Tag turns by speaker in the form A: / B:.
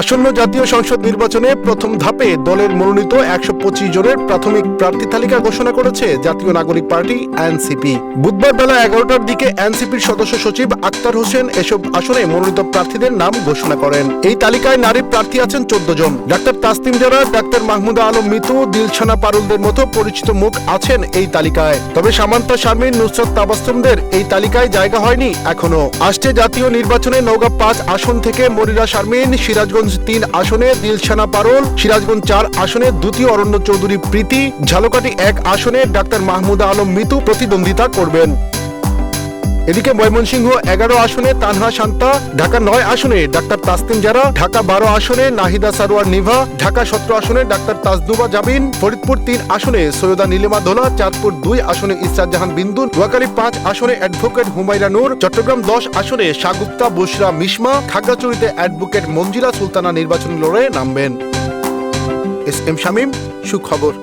A: আসন্ন জাতীয় সংসদ নির্বাচনে প্রথম ধাপে দলের মনোনীত একশো পঁচিশ জনের প্রাথমিক প্রার্থী তালিকা ঘোষণা করেছে জাতীয় নাগরিক পার্টি এনসিপি। বুধবার বেলা এগারোটার দিকে এনসিপির সদস্য সচিব আক্তার হোসেন এসব আসনে মনোনীত প্রার্থীদের নাম ঘোষণা করেন। এই তালিকায় নারী প্রার্থী আছেন চোদ্দ জন। ডাক্তার তাসনিম জারা, ডাক্তার মাহমুদা আলম মিতু, দিলছানা পারুলদের মতো পরিচিত মুখ আছেন এই তালিকায়। তবে সামান্তা শারমিন, নুসরত তাবাস্তমদের এই তালিকায় জায়গা হয়নি এখনও। আসছে জাতীয় নির্বাচনে নওগাঁ পাঁচ আসন থেকে মরিরা শারমিন, সিরাজগঞ্জ তিন আসনে দিলছানা পারুল, সিরাজগঞ্জ চার আসনে দ্বিতীয় অরণ্য চৌধুরী প্রীতি, ঝালকাঠি এক আসনে ডাক্তার মাহমুদা আলম মিতু প্রতিদ্বন্দ্বিতা করবেন। এদিকে ময়মনসিংহ এগারো আসনে তানহা শান্তা, ঢাকা নয় আসনে ডাক্তার তাসতিম জারা, ঢাকা বারো আসনে নাহিদা সারোয়ার নিভা, ঢাকা সতেরো আসনে ডাক্তার তাজদুবা জাবিন, ফরিদপুর তিন আসনে সৈয়দা নীলিমা দোলা চাঁদপুর দুই আসনে ইসরাত জাহান বিন্দু, নোয়াখালী পাঁচ আসনে অ্যাডভোকেট হুমাইরা নূর, চট্টগ্রাম দশ আসনে শাগুপ্তা বুশরা মিশমা, খাগড়াছড়িতে অ্যাডভোকেট মঞ্জিলা সুলতানা নির্বাচনী লড়াইয়ে নামবেন। এস এম শামীম, সুখবর।